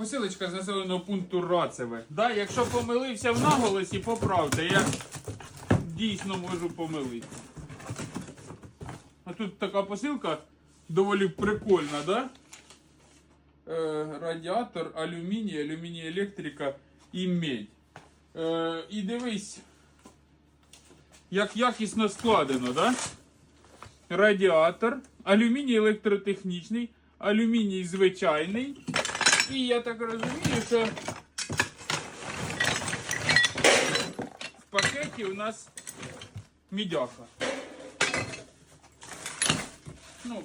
посилочка з населеного пункту Рацеве. Да, якщо помилився в наголосі, поправте. Я дійсно можу помилитися. А тут така посилка доволі прикольна, да? Е, радіатор, алюміній, алюміній електрика і медь. Е, і дивись, як якісно складено, да? Радіатор, алюміній електротехнічний, алюміній звичайний. І я так розумію, що в пакеті у нас мідяха. Ну,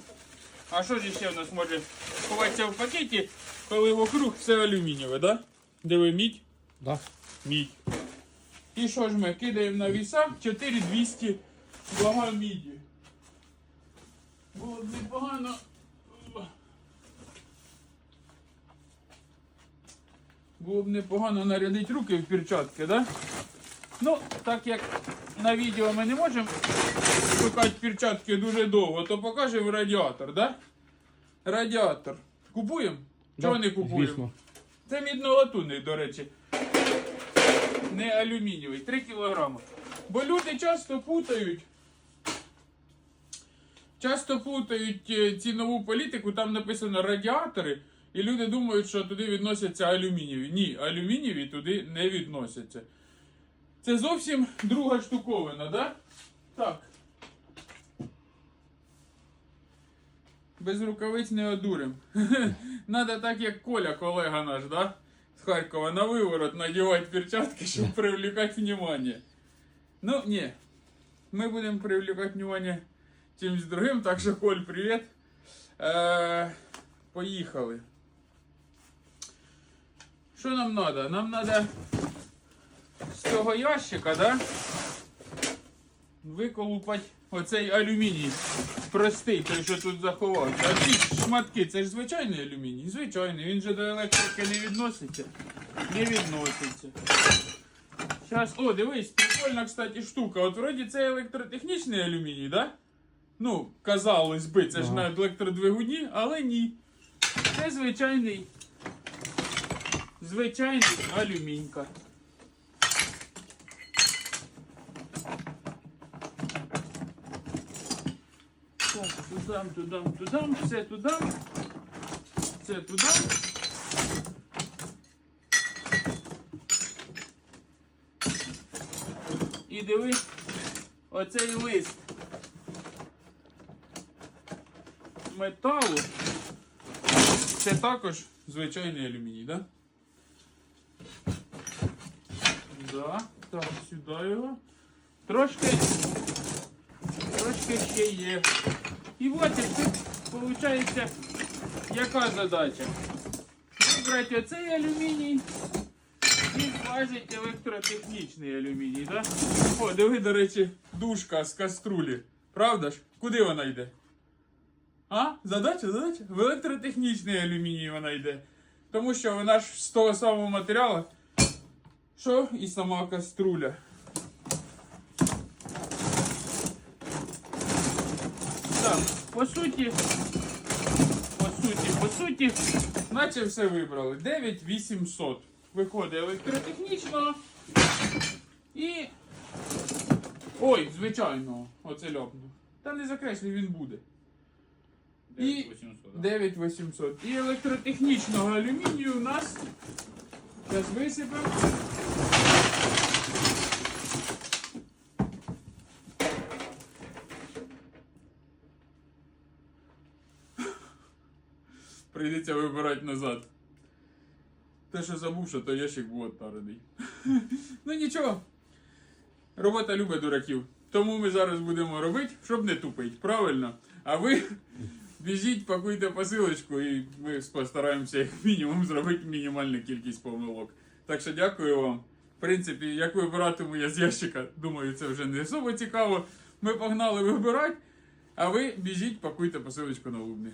а що ж ще у нас може ховатися в пакеті, коли вокруг все алюмінієве, да? Диви мідь, Да. мідь. І що ж ми кидаємо на віса 4200 вага міді. Було б непогано. Було б непогано нарядити руки в перчатки, да? Ну, так як на відео ми не можемо шукати перчатки дуже довго, то покажемо радіатор, да? Радіатор. Купуємо? Чого Да, не купуємо? Звісно. Це мідно-латунний, до речі. Не алюмінієвий, 3 кілограми. Бо люди часто путають. Часто путають е, цінову політику, там написано радіатори, і люди думають, що туди відносяться алюмінієві. Ні, алюмінієві туди не відносяться. Це зовсім друга штуковина, да? Так. Без рукавиць не одурим. Надо так, як Коля, колега наш, да? З Харкова на виворот надівати перчатки, щоб привлекати внимание. Ну, ні. Ми будемо привлекати внимание чимось другим, так що, Коль, привіт. Е, поїхали. Що нам треба? Нам треба з цього ящика, да? Виколупати оцей алюміній. Простий, той, що тут заховався. А ці шматки, це ж звичайний алюміній? Звичайний, він же до електрики не відноситься. Не відноситься. Зараз, о, дивись, прикольна, кстати, штука. От вроді це електротехнічний алюміній, да? Ну, казалось би, це ж Ага. на електродвигуні, але ні. Це звичайний. Звичайний алюмінька. Так, тудам, тудам, тудам, все тудам. Це тудам. І диви оцей лист металу. Це також звичайний алюміній, так? Да? Да. Так, сюди його. Трошки. Трошки ще є. І от тут виходить, яка задача? Вибрати оцей алюміній і зважити електротехнічний алюміній, так? О, диви, до речі, дужка з каструлі. Правда ж? Куди вона йде? А? Задача, задача? В електротехнічний алюміній вона йде. Тому що вона ж з того самого матеріалу, що і сама каструля. Так, по суті, по суті, по суті, наче все вибрали. 9800. Виходить електротехнічного і. Ой, звичайного. Оце ляпнув. Та не закреслюй, він буде. 9800, да. 9800. І електротехнічного алюмінію у нас. Зараз висипемо. Прийдеться вибирати назад. Те, що забув, що той ящик був оттарений. ну нічого. Робота любить дураків. Тому ми зараз будемо робити, щоб не тупить. Правильно? А ви біжіть, пакуйте посилочку і ми постараємося як мінімум зробити мінімальну кількість помилок. Так що дякую вам. В принципі, як вибиратиму я з ящика, думаю, це вже не особо цікаво. Ми погнали вибирати, а ви біжіть, пакуйте посилочку на лубні.